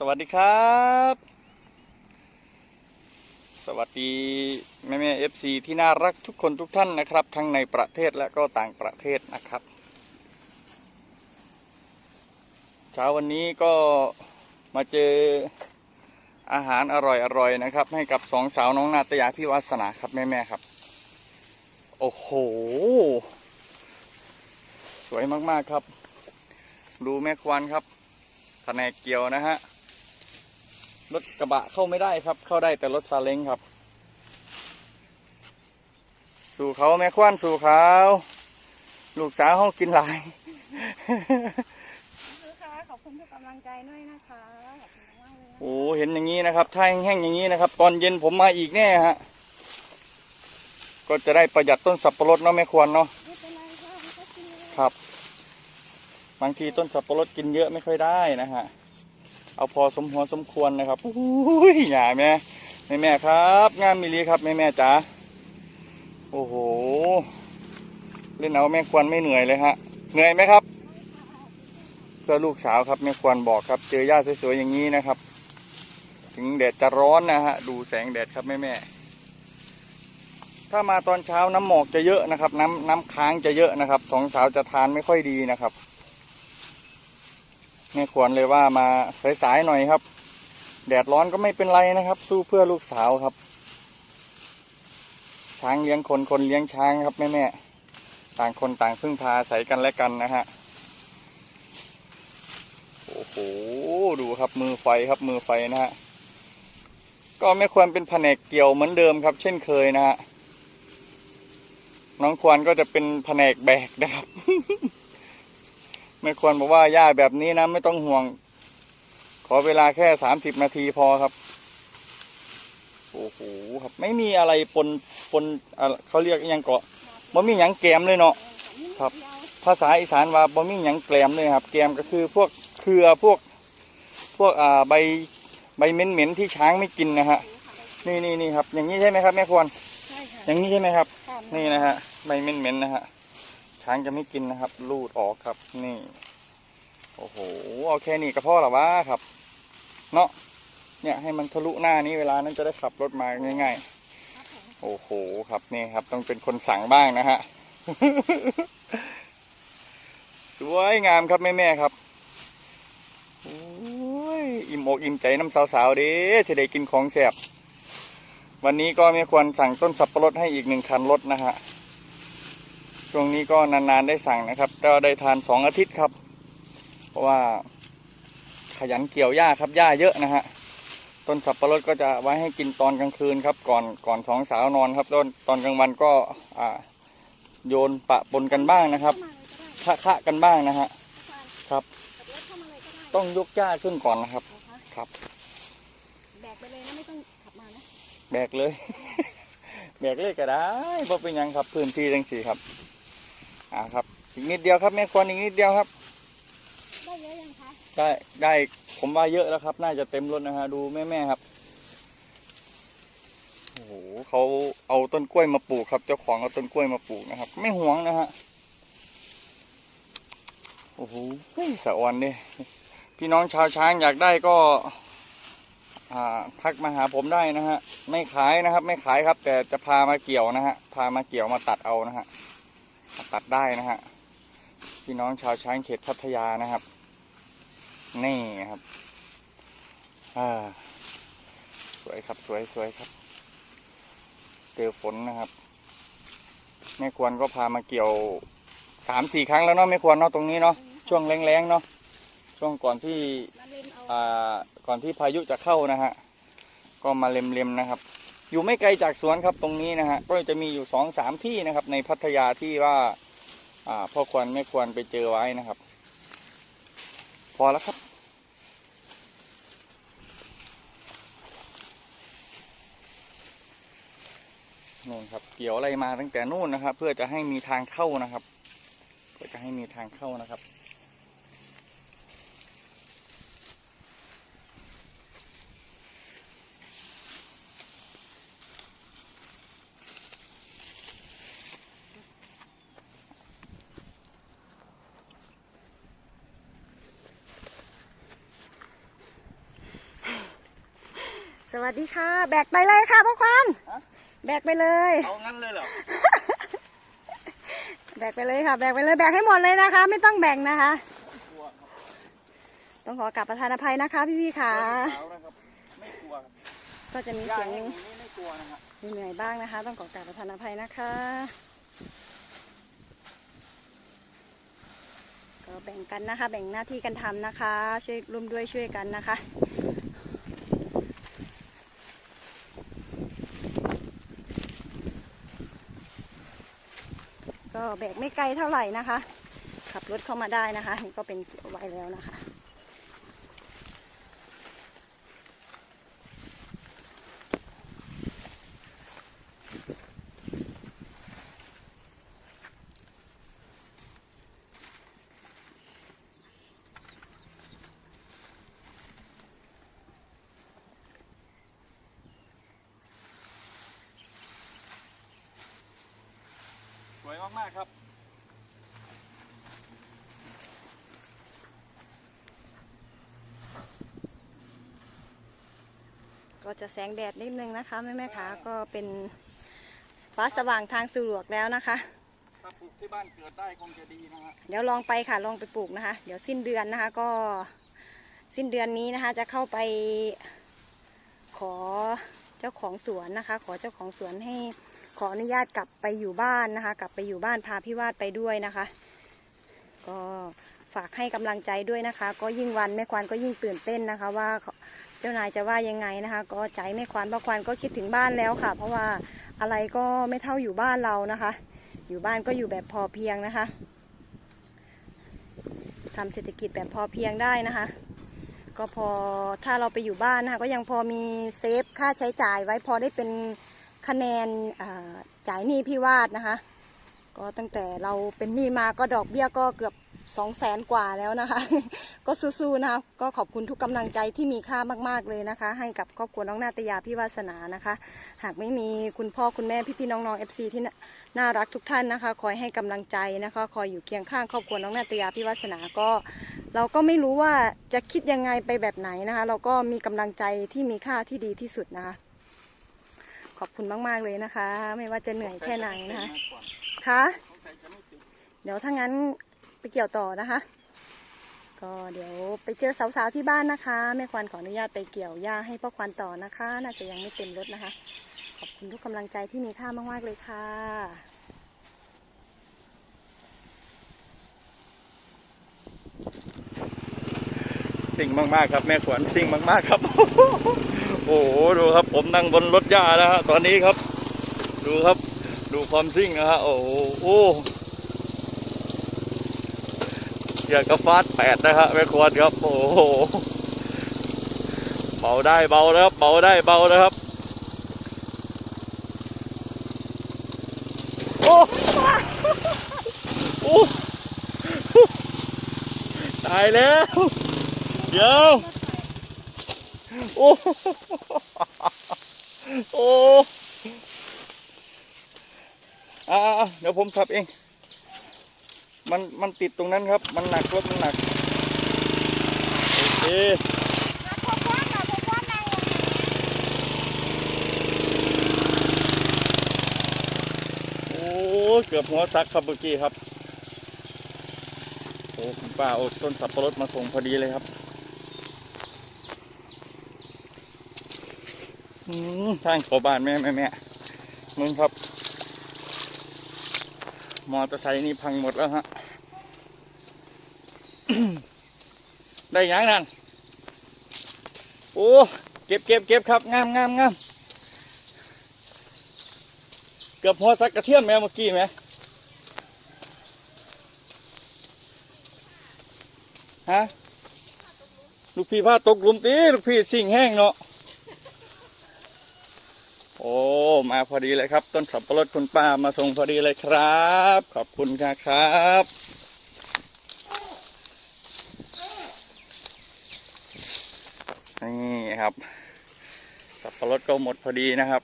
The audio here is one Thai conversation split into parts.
สวัสดีครับ สวัสดีแม่แม่เอฟซีที่น่ารักทุกคนทุกท่านนะครับ ทั้งในประเทศและก็ต่างประเทศนะครับ เช้าวันนี้ก็มาเจออาหารอร่อยๆนะครับ ให้กับสองสาวน้องนาตยาพี่วาสนาครับแม่แม่ครับ โอ้โห สวยมากๆครับ ดูแม่ควันครับแผนกเกี่ยวนะฮะ รถกระบะเข้าไม่ได้ครับ เข้าได้แต่รถซาเล้งครับ สู่เขาแม่ควันสู่เขาลูกสาวห้องกินหลายลูกค้าขอบคุณทุกกำลังใจด้วยนะคะขอบคุณมากๆเลยนะโอ้เห็นอย่างนี้นะครับ ถ้าแห้งๆอย่างนี้นะครับ ตอนเย็นผมมาอีกแน่ฮะก็จะได้ประหยัดต้นสับปะรดเนาะแม่ควรเนาะไม่เป็นไรค่ะไม่ต้องกินเลยครับ บางทีต้นสับปะรดกินเยอะไม่ค่อยได้นะฮะ เอาพอสมหัวสมควรนะครับอุ้ยหยาแม่แม่แม่ครับงามมิลีครับแม่แม่จ๋าโอ้โหเล่นเอาแม่ควรไม่เหนื่อยเลยฮะเหนื่อยไหมครับ เพื่อลูกสาวครับแม่ควรบอกครับ เจอหญ้าสวยๆอย่างนี้นะครับ ถึงแดดจะร้อนนะฮะดูแสงแดดครับแม่แม่ถ้ามาตอนเช้าน้ำหมอกจะเยอะนะครับ น้ำน้ำค้างจะเยอะนะครับสองสาวจะทานไม่ค่อยดีนะครับ แม่ควรเลยว่ามาสายๆหน่อยครับ แดดร้อนก็ไม่เป็นไรนะครับ สู้เพื่อลูกสาวครับ ช้างเลี้ยงคนคนเลี้ยงช้างครับแม่แม่ๆต่างคนต่างพึ่งพาอาศัยกันและกันนะฮะโอ้โหดูครับมือไฟครับมือไฟนะฮะก็ไม่ควรเป็นแผนกเกี่ยวเหมือนเดิมครับ เช่นเคยนะฮะน้องควรก็จะเป็นแผนกแบกนะครับ ไม่ควรบอกว่าหญ้าแบบนี้นะไม่ต้องห่วง ขอเวลาแค่สามสิบนาทีพอครับ โอ้โหครับ ไม่มีอะไรปนปนอะเขาเรียกอิหยังเกาะบ่มีหยังแกมเลยเนาะครับ ภาษาอีสานว่าบ่มีหยังแกลมเลยครับ แกมก็คือพวกเครือพวกพวกอ่าใบใบเหม็นๆที่ช้างไม่กินนะฮะนี่นี่นี่ครับ อย่างนี้ใช่ไหมครับแม่ควรใช่ค่ะอย่างนี้ใช่ไหมครับค่ะนี่นะฮะใบเหม็นๆนะฮะ ช้างจะไม่กินนะครับ ลูดออกครับ นี่ โอ้โหเอาแค่นี้ก็พอหรอวะครับ เนาะเนี่ยให้มันทะลุหน้านี้เวลานั้นจะได้ขับรถมาง่าย ๆ โอ้โหครับนี่ครับ ต้องเป็นคนสั่งบ้างนะฮะสวยงามครับแม่ๆครับอ้ยอิ่มอกอิ่มใจน้ำสาวๆเด้จะได้กินของแซ่บวันนี้ก็ไม่ควรสั่งต้นสับปะรดให้อีกหนึ่งคันรถนะฮะ ช่วงนี้ก็นานๆได้สั่งนะครับ ก็ได้ทานสองอาทิตย์ครับ เพราะว่าขยันเกี่ยวหญ้าครับหญ้าเยอะนะฮะต้นสับปะรดก็จะไว้ให้กินตอนกลางคืนครับ ก่อนก่อนสองสาวนอนครับต้นตอนกลางวันก็อ่าโยนปะปนกันบ้างนะครับเข้ามาเลยก็ได้คะคะกันบ้างนะฮะอาจารย์ครับขับรถเข้ามาเลยก็ได้ต้องยกหญ้าขึ้นก่อนนะครับนะคะครับแบกไปเลยนะไม่ต้องขับมานะแบกเลย แบกเลยก็ได้บ่เป็นหยังครับพื้นที่จังสี่ครับ อ่าครับอีกนิดเดียวครับแม่ควรอีกนิดเดียวครับ ได้เยอะยังคะได้ได้ผมว่าเยอะแล้วครับ น่าจะเต็มรถนะฮะดูแม่แม่ๆครับโอ้โหเขาเอาต้นกล้วยมาปลูกครับ เจ้าของเอาต้นกล้วยมาปลูกนะครับ ไม่หวงนะฮะโอ้โหเฮ้ยสะออนเนี่ยพี่น้องชาวช้างอยากได้ก็อ่าทักมาหาผมได้นะฮะ ไม่ขายนะครับ ไม่ขายครับ แต่จะพามาเกี่ยวนะฮะ พามาเกี่ยวมาตัดเอานะฮะมา ตัดได้นะฮะพี่น้องชาวช้างเขตพัทยานะครับ นี่ครับอ่าสวยครับสวยสวยครับเจอฝนนะครับแม่ควรก็พามาเกี่ยวสามสี่ครั้งแล้วเนาะแม่ควรเนาะตรงนี้เนาะช่วงแรงๆเนาะช่วงก่อนที่มาเล่นเอาอ่าก่อนที่พายุจะเข้านะฮะก็มาเล็มๆนะครับ อยู่ไม่ไกลจากสวนครับตรงนี้นะฮะก็จะมีอยู่สองสามที่นะครับ ในพัทยาที่ว่า อ่าพ่อควรไม่ควรไปเจอไว้นะครับ พอแล้วครับนู่นครับเกี่ยวอะไรมาตั้งแต่นู่นนะครับ เพื่อจะให้มีทางเข้านะครับ เพื่อจะให้มีทางเข้านะครับ วัสดีค่ะ แบกไปเลยค่ะพ่อควันฮะแบกไปเลย เอางั้นเลยเหรอ แบกไปเลยค่ะ แบกไปเลย แบกให้หมดเลยนะคะ ไม่ต้องแบ่งนะคะกลัวครับต้องขอกราบประธานอภัยนะคะ พี่พี่ๆค่ะเท้านะครับไม่กลัวครับก็จะมีย่าเสียงแห้งอย่างนี้ไม่กลัวนะครับเหนื่อยๆบ้างนะคะ ต้องขอกราบประธานอภัยนะคะ ก็แบ่งกันนะคะ แบ่งหน้าที่กันทำนะคะ ช่วยร่วมด้วยช่วยกันนะคะ ก็แบกไม่ไกลเท่าไหร่นะคะ ขับรถเข้ามาได้นะคะ นี่ก็เป็นเกี่ยวไว้แล้วนะคะ สวยมากๆครับ ก็จะแสงแดดนิดนึงนะคะแม่แม่ขาก็เป็นฟ้าสว่างทางสะดวกแล้วนะคะถ้าปลูกที่บ้านเกิดได้คงจะดีนะฮะเดี๋ยวลองไปค่ะลองไปปลูกนะคะ เดี๋ยวสิ้นเดือนนะคะก็สิ้นเดือนนี้นะคะ จะเข้าไปขอเจ้าของสวนนะคะ ขอเจ้าของสวนให้ ขออนุญาตกลับไปอยู่บ้านนะคะ กลับไปอยู่บ้านพาพี่วาดไปด้วยนะคะ ก็ฝากให้กำลังใจด้วยนะคะ ก็ยิ่งวันแม่ควานก็ยิ่งตื่นเต้นนะคะ ว่าเจ้านายจะว่ายังไงนะคะ ก็ใจแม่ควานป้าควานก็คิดถึงบ้านแล้วค่ะ เพราะว่าอะไรก็ไม่เท่าอยู่บ้านเรานะคะ อยู่บ้านก็อยู่แบบพอเพียงนะคะทำเศรษฐกิจแบบพอเพียงได้นะคะ ก็พอถ้าเราไปอยู่บ้านนะคะ ก็ยังพอมีเซฟค่าใช้จ่ายไว้พอได้เป็น คะแนนจ่ายหนี้พี่วาดนะคะ ก็ตั้งแต่เราเป็นหนี้มาก็ดอกเบี้ยก็เกือบสองแสนกว่าแล้วนะคะ ก็สู้ๆนะคะก็ขอบคุณทุกกำลังใจที่มีค่ามากๆเลยนะคะ ให้กับครอบครัวน้องนาตยาพี่วาสนานะคะ หากไม่มีคุณพ่อคุณแม่พี่ๆน้องๆ FC ที่น่น่ารักทุกท่านนะคะ คอยให้กำลังใจนะคะ คอยอยู่เคียงข้างครอบครัวน้องนาตยาพี่วาสนาก็ เราก็ไม่รู้ว่าจะคิดยังไงไปแบบไหนนะคะ เราก็มีกำลังใจที่มีค่าที่ดีที่สุดนะคะ ขอบคุณมาก ๆ เลยนะคะ ไม่ว่าจะเหนื่อยแค่ไหนนะคะคะสงสัยจะไม่ติดเดี๋ยวถ้างั้นไปเกี่ยวต่อนะคะ ก็เดี๋ยวไปเจอสาวๆที่บ้านนะคะแม่ควานขออนุญาตไปเกี่ยวหญ้าให้พ่อควานต่อนะคะ น่าจะยังไม่เต็มรถนะคะ ขอบคุณทุกกำลังใจที่มีค่ามากๆเลยค่ะสิ่งมากๆครับ แม่ขวัญสิ่งมากๆครับ โอ้โหดูครับ ผมนั่งบนรถหญ้านะฮะตอนนี้ครับ ดูครับ ดูความซิ่งนะฮะโอ้โหโอ้ยากกระฟาดแปดนะฮะแม่ขวัญครับ โอ้โหเบาได้เบานะครับเบาได้เบานะครับโอ้โอ้ตายแล้ว เดี๋ยว โอ้โอ้อ่าเดี๋ยวผมขับเอง มันมันติดตรงนั้นครับ มันหนักรถมันหนัก โอเคโอ้เกือบหัวซักครับเมื่อกี้ครับ โอ้คุณป้าเอาต้นสับปะรดมาส่งพอดีเลยครับ อืม ทางข้าบ้านแม่แม่แม่มึงครับ มอเตอร์ไซค์นี่พังหมดแล้วฮะ ได้ยังนั่น โอ้ เก็บเก็บเก็บครับงามงามงามเกือบหัวสักกระเทียมแม่เมื่อกี้ไหมฮะ ลูกพี่พาตกหลุมตีลูกพี่สิ่งแห้งเนาะ มาพอดีเลยครับ ต้นสับปะรดคุณป้ามาส่งพอดีเลยครับ ขอบคุณครับนี่ครับ สับปะรดก็หมดพอดีนะครับ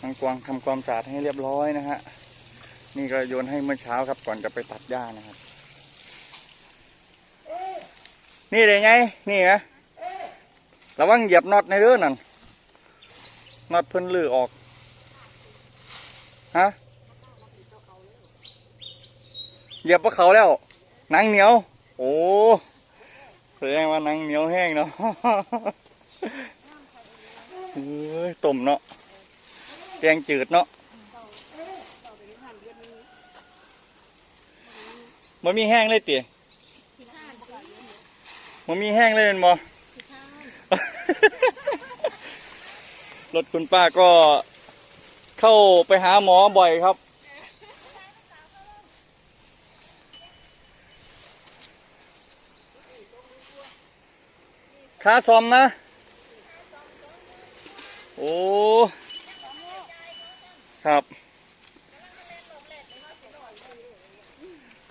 น้องกวางทำความสะอาดให้เรียบร้อยนะฮะนี่ก็โยนให้เมื่อเช้าครับ ก่อนจะไปตัดหญ้านะครับ นี่เลยไง นี่นะระวังเหยียบน็อตในเด้องนั่น น็อตเพิ่นลือออก ฮะเหยียบพวกเขาแล้วนังเหนียว โอ้แสดงว่านังเหนียวแห้งเนาะเอ้ยต้มเนาะแกงจืดเนาะมันมีแห้งเลยเตี๋ยมันมีแห้งเลยแม่นบ่ รถคุณป้าก็เข้าไปหาหมอบ่อยครับ ค่าซ่อมนะ โอ้ ครับ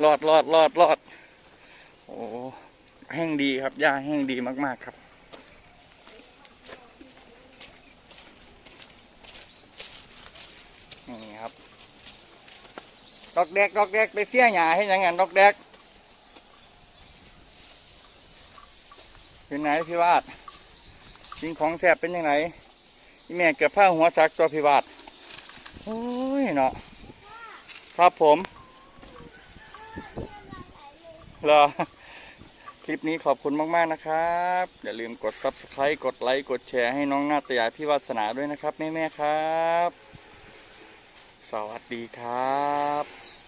รอดรอดรอดรอดโอ้แห้งดีครับหญ้าแห้งดีมาก ๆ ครับ นี่ครับ ด อกแดกดอกแดกไปเสี้ยหญ้าให้ยังไงดอกแดกเป็นไงพี่วาดกินของแสบเป็นยังไงแม่เกือบผ้าหัวซักตัวพี่วาดโอ้ยเนาะครับผมรอคลิปนี้ขอบคุณมาก ๆ นะครับ อย่าลืมกด Subscribe กดไลค์ กดแชร์ให้น้องนาตยาพี่วาสนาด้วยนะครับ แม่ ๆ ครับ สวัสดีครับ